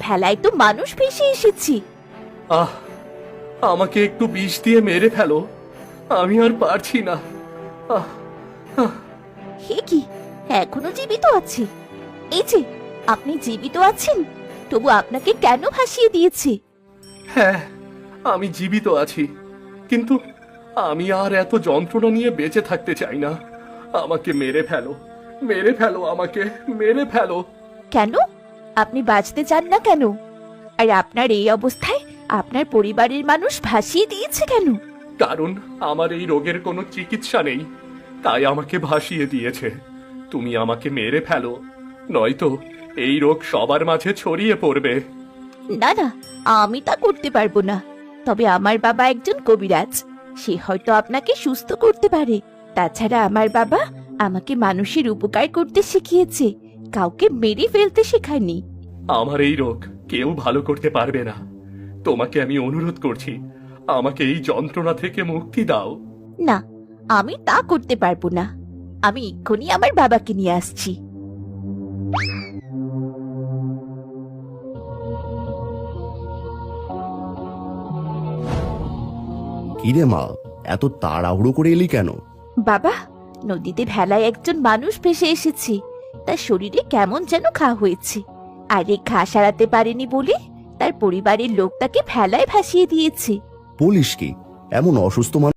ভেলায় তো মানুষ ভেসে এসেছি। আহ আমাকে একটু বিষ দিয়ে মেরে ফেলো। আমি আর পারছি না। আহ। হে কি? এখনও জীবিত আছে। এই যে আপনি জীবিত আছেন তবু আপনাকে কেন ভাসিয়ে দিয়েছে? হ্যাঁ আমি জীবিত আছি। কিন্তু আমি আর এত যন্ত্রণা নিয়ে বেঁচে থাকতে চাই না। আমাকে মেরে ফেলো মেরে ফেলো আমাকে মেরে ফেলো। কেন? আপনি বাঁচতে চান না কেন? আর আপনার এই অবস্থায় আপনার পরিবারের মানুষ ভাসিয়ে দিয়েছে কেন? কারণ আমার এই রোগের কোনো চিকিৎসা নেই। তাই আমাকে ভাসিয়ে দিয়েছে। তুমি আমাকে মেরে ফেলো। নয়তো এই রোগ সবার মাঝে ছড়িয়ে পড়বে। না না আমি তা করতে পারব না। তবে আমার বাবা একজন কবিরাজ। সে হয়তো আপনাকে সুস্থ করতে পারে। তাছাড়া আমার বাবা আমাকে মানুষের উপকার করতে শিখিয়েছে। কাউকে মেরে ফেলতে শেখায়নি। আমার এই রোগ কেউ ভালো করতে পারবে না। তোমাকে আমি অনুরোধ করছি আমাকে এই যন্ত্রণা থেকে মুক্তি দাও। না আমি তা করতে পারব না। আমি এক্ষুনি আমার বাবাকে নিয়ে আসছি। কিরে মা এত তাড়াহুড়ো করে এলি কেন? বাবা নদীতে ভেলায় একজন মানুষ ভেসে এসেছে। তার শরীরে কেমন যেন খা হয়েছে। আর এই ঘা সারাতে পারেনি বলে তার পরিবারের লোক তাকে ফেলায় ভাসিয়ে দিয়েছে। পুলিশ কি? এমন অসুস্থ মানুষ